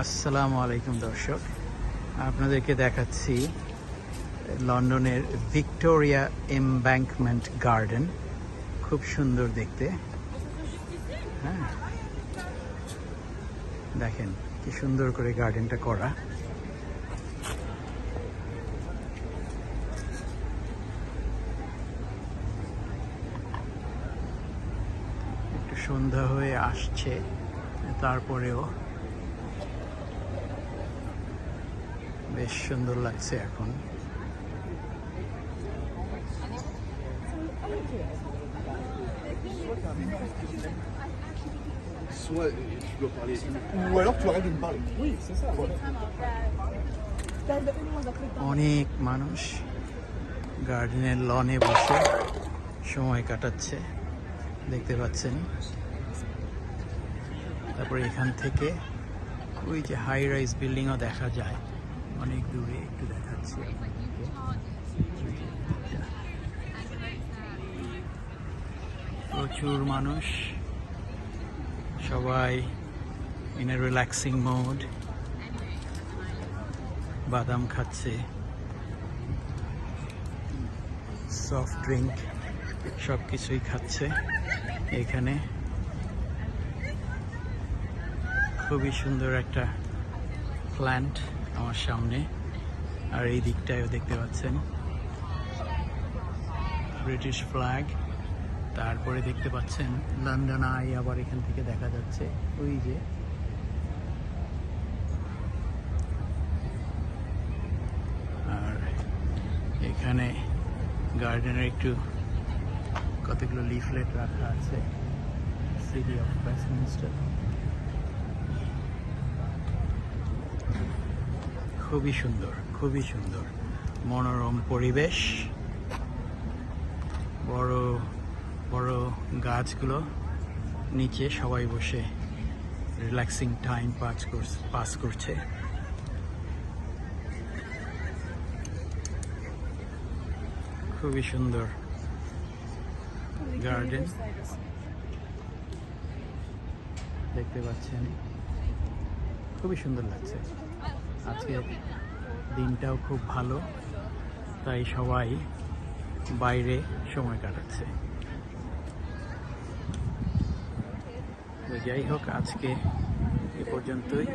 আসসালামু আলাইকুম দর্শক। আপনাদেরকে দেখাচ্ছি লন্ডনের ভিক্টোরিয়া এমব্যাঙ্কমেন্ট গার্ডেন। খুব সুন্দর দেখতে। হ্যাঁ। দেখেন, কি সুন্দর করে গার্ডেনটা করা। একটু সন্ধ্যা হয়ে আসছে, তারপরেও বেশ সুন্দর লাগছে এখন Soit tu dois parler. Ou alors tu arrêtes de me. Oui, c'est ça. Voilà. অনেক মানুষ গার্ডেনের লনে বসে সময় কাটাচ্ছে দেখতে পাচ্ছেন তারপরে এখান থেকে ওই যে হাই রাইজ বিল্ডিংও দেখা যায় অনেক দূরে একটু দেখাচ্ছি। প্রচুর মানুষ। সবাই ইন এ রিল্যাক্সিং মোড বাদাম খাচ্ছে। সফট ড্রিঙ্ক সব কিছুই খাচ্ছে এখানে। খুবই সুন্দর একটা প্ল্যান্ট আমার সামনে। আর এই দিকটায়ও দেখতে পাচ্ছেন। ব্রিটিশ ফ্ল্যাগ তারপরে দেখতে পাচ্ছেন লন্ডন আই আবার এখান থেকে দেখা যাচ্ছে। ওই যে। আর এখানে গার্ডেনের একটু কতগুলো লিফলেট রাখা আছে। সিটি অফ ওয়েস্টমিনস্টার খুবই সুন্দর খুবই সুন্দর। মনোরম পরিবেশ। বড় বড় গাছগুলো নিচে সবাই বসে রিল্যাক্সিং টাইম পাস করছে পাস করছে। খুবই সুন্দর গার্ডেন দেখতে পাচ্ছেন? খুবই সুন্দর লাগছে। আজকে দিনটাও খুব ভালো তাই সবাই বাইরে সময় কাটাচ্ছে। যাই হোক আজকে এ পর্যন্তই।